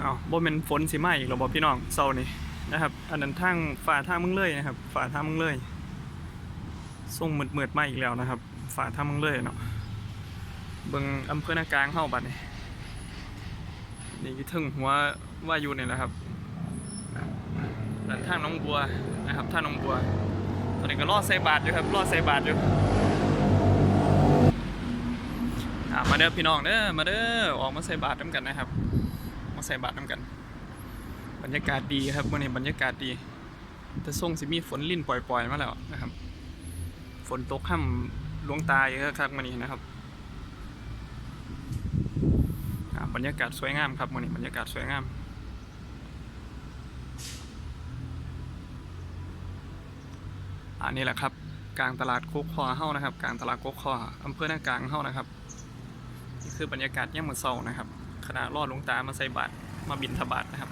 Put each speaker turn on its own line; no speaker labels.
เอาบ่แม่นฝนสิมาอีกแล้วบ่พี่น้องเช้านี้นะครับ อันนั้นทางฝ่าทางมึงเลยนะครับฝ่าทางมึงเลยส่งมืดๆมาอีกแล้วนะครับฝ่าทางมึงเลยเนาะเบิงอำเภอนากลางเฮาบัดนี้นี่คือถึงหัวว่าอยู่นี่แหละครับด้านทางน้องบัวนะครับท่าน้องบัว ตอนนี้ก็รอดใส่บาทอยู่ครับรอดใส่บาทอยู่มาเด้อพี่น้องเด้อมาเด้อออกมาใส่บาทน้ำกันนะครับ มาใส่บาทน้ำกัน บรรยากาศดีครับวันนี้บรรยากาศดีแต่ส่งสิมีฝนลิ่นปล่อย ๆ มาแล้วนะครับ ฝนตกห่ำหลวงตาเยอะครับวันนี้นะครับบรรยากาศสวยงามครับวันนี้บรรยากาศสวยงามอันนี้แหละครับกลางตลาดโคกคอเฮ้านะครับกลางตลาดโคกคออำเภอหน้ากลางเฮ้านะครับนี่คือบรรยากาศย่ามมือเศร้านะครับ คณะรอดหลวงตามาใส่บาตรมาบินทบาทนะครับ